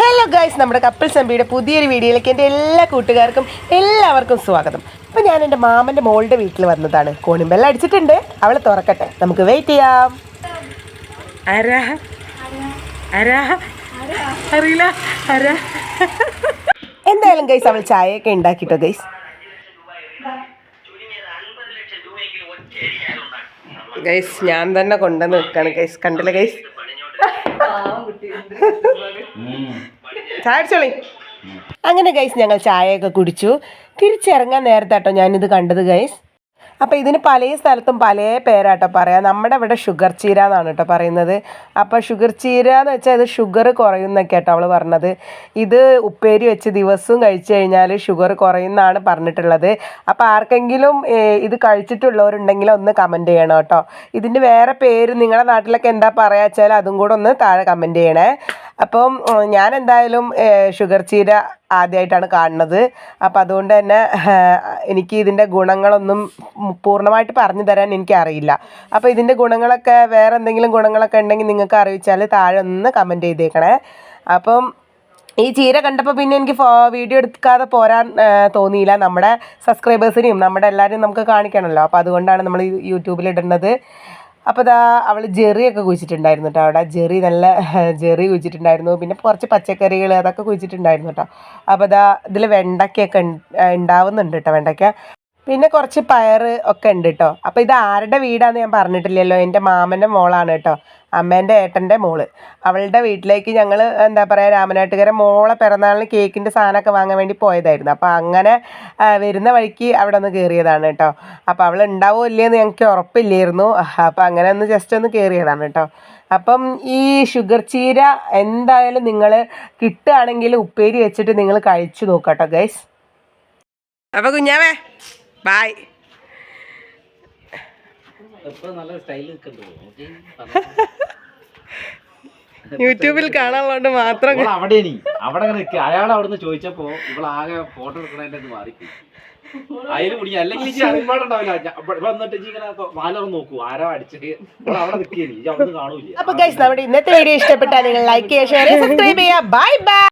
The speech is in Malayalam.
ഹലോ ഗൈസ് നമ്മുടെ കപ്പിൾ സംബിയുടെ പുതിയൊരു വീഡിയോയിലേക്ക് എന്റെ എല്ലാ കൂട്ടുകാർക്കും എല്ലാവർക്കും സ്വാഗതം. അപ്പോൾ ഞാൻ എന്റെ മാമന്റെ മോളുടെ വീട്ടിൽ വന്നതാണ്. കോണിമ്പെല്ലാം അടിച്ചിട്ടുണ്ട്. അവൾ തുറക്കട്ടെ. നമുക്ക് വെയിറ്റ് ചെയ്യാം. അറിയില്ല. എന്തായാലും ഗൈസ് അവൾ ചായയൊക്കെ ഉണ്ടാക്കിട്ടോ ഗൈസ് ഗൈസ് ഞാൻ തന്നെ കൊണ്ടുവന്ന് നിൽക്കാണ് ഗൈസ് കണ്ടില്ല ഗൈസ് ചായ അടിച്ചോളി അങ്ങനെ ഗൈസ് ഞങ്ങൾ ചായയൊക്കെ കുടിച്ചു. തിരിച്ചിറങ്ങാൻ നേരത്താട്ടോ ഞാനിത് കണ്ടത് ഗൈസ് അപ്പോൾ ഇതിന് പല സ്ഥലത്തും പല പേരാട്ടോ പറയാം. നമ്മുടെ ഇവിടെ ഷുഗർ ചീര എന്നാണ് കേട്ടോ പറയുന്നത്. അപ്പോൾ ഷുഗർ ചീര എന്ന് വെച്ചാൽ ഇത് ഷുഗർ കുറയുന്നൊക്കെ കേട്ടോ അവൾ പറഞ്ഞത്. ഇത് ഉപ്പേരി വെച്ച് ദിവസവും കഴിച്ചു കഴിഞ്ഞാൽ ഷുഗർ കുറയുന്നതാണ് പറഞ്ഞിട്ടുള്ളത്. അപ്പോൾ ആർക്കെങ്കിലും ഇത് കഴിച്ചിട്ടുള്ളവരുണ്ടെങ്കിൽ ഒന്ന് കമന്റ് ചെയ്യണം കേട്ടോ. ഇതിന്റെ വേറെ പേര് നിങ്ങളുടെ നാട്ടിലൊക്കെ എന്താ പറയുക വെച്ചാൽ അതും കൂടെ ഒന്ന് താഴെ കമന്റ് ചെയ്യണേ. അപ്പം ഞാൻ എന്തായാലും ഷുഗർ ചീര ആദ്യമായിട്ടാണ് കാണുന്നത്. അപ്പം അതുകൊണ്ട് തന്നെ എനിക്ക് ഇതിന്റെ ഗുണങ്ങളൊന്നും പൂർണമായിട്ട് പറഞ്ഞു തരാൻ എനിക്കറിയില്ല. അപ്പോൾ ഇതിന്റെ ഗുണങ്ങളൊക്കെ വേറെ എന്തെങ്കിലും ഗുണങ്ങളൊക്കെ ഉണ്ടെങ്കിൽ നിങ്ങൾക്ക് അറിയിച്ചാൽ താഴെ ഒന്ന് കമന്റ് ചെയ്തേക്കണേ. അപ്പം ഈ ചീര കണ്ടപ്പോൾ പിന്നെ എനിക്ക് വീഡിയോ എടുക്കാതെ പോരാൻ തോന്നിയില്ല. നമ്മുടെ സബ്സ്ക്രൈബേഴ്സിനെയും നമ്മുടെ എല്ലാവരെയും നമുക്ക് കാണിക്കണമല്ലോ അപ്പോൾ അതുകൊണ്ടാണ് നമ്മൾ യൂട്യൂബിൽ ഇടുന്നത്. അപ്പോൾ ഇതാ അവൾ ജെറിയൊക്കെ കുഴിച്ചിട്ടുണ്ടായിരുന്നു കേട്ടോ അവിടെ ജെറി നല്ല ജെറി കുഴിച്ചിട്ടുണ്ടായിരുന്നു. പിന്നെ കുറച്ച് പച്ചക്കറികൾ അതൊക്കെ കുഴിച്ചിട്ടുണ്ടായിരുന്നു കേട്ടോ അപ്പോൾ ഇതാ ഇതിൽ വെണ്ടയ്ക്കൊക്കെ ഉണ്ടാവുന്നുണ്ട് കേട്ടോ വെണ്ടയ്ക്ക. പിന്നെ കുറച്ച് പയർ ഒക്കെ ഉണ്ട് കേട്ടോ അപ്പോൾ ഇത് ആരുടെ വീടാന്ന് ഞാൻ പറഞ്ഞിട്ടില്ലല്ലോ. എന്റെ മാമന്റെ മോളാണ് കേട്ടോ അമ്മേന്റെ ഏട്ടന്റെ മോൾ. അവളുടെ വീട്ടിലേക്ക് ഞങ്ങൾ എന്താ പറയുക രാമനാട്ടുകര മോളെ പിറന്നാളിന് കേക്കിന്റെ സാധനമൊക്കെ വാങ്ങാൻ വേണ്ടി പോയതായിരുന്നു. അപ്പോൾ അങ്ങനെ വരുന്ന വഴിക്ക് അവിടെ ഒന്ന് കയറിയതാണ് കേട്ടോ അപ്പോൾ അവൾ ഉണ്ടാവോ ഇല്ലയെന്ന് ഞങ്ങൾക്ക് ഉറപ്പില്ലായിരുന്നു. അപ്പോൾ അങ്ങനെ ഒന്ന് ജസ്റ്റ് ഒന്ന് കയറിയതാണ് കേട്ടോ അപ്പം ഈ ഷുഗർ ചീര എന്തായാലും നിങ്ങൾ കിട്ടുകയാണെങ്കിൽ ഉപ്പേരി വെച്ചിട്ട് നിങ്ങൾ കഴിച്ചു നോക്കാം കേട്ടോ ഗൈസ് അപ്പോൾ കുഞ്ഞാവേ ബായ് ഇപ്പൊ നല്ല സ്റ്റൈൽ നിൽക്കണ്ടോ? യൂട്യൂബിൽ കാണാനുള്ളതുകൊണ്ട് മാത്രം അവിടെ അവിടെ അയാൾ അവിടുന്ന് ചോദിച്ചപ്പോ ഇവളാകെ ഫോട്ടോ എടുക്കണതിന്റെ മാറി അതിൽ കുടി. അല്ലെങ്കിൽ ഇജ്ജ് വന്നിട്ട് ഇങ്ങനെ മാലം നോക്കൂ. ആരോ അടിച്ചത് അവിടെ കാണൂല അപ്പൊ ഗൈസ് നമ്മുടെ ഇന്നത്തെ വീഡിയോ ഇഷ്ടപ്പെട്ടാൽ നിങ്ങൾ ലൈക്ക് ചെയ്യുക ഷെയർ ചെയ്യുക സബ്സ്ക്രൈബ് ചെയ്യുക. Bye by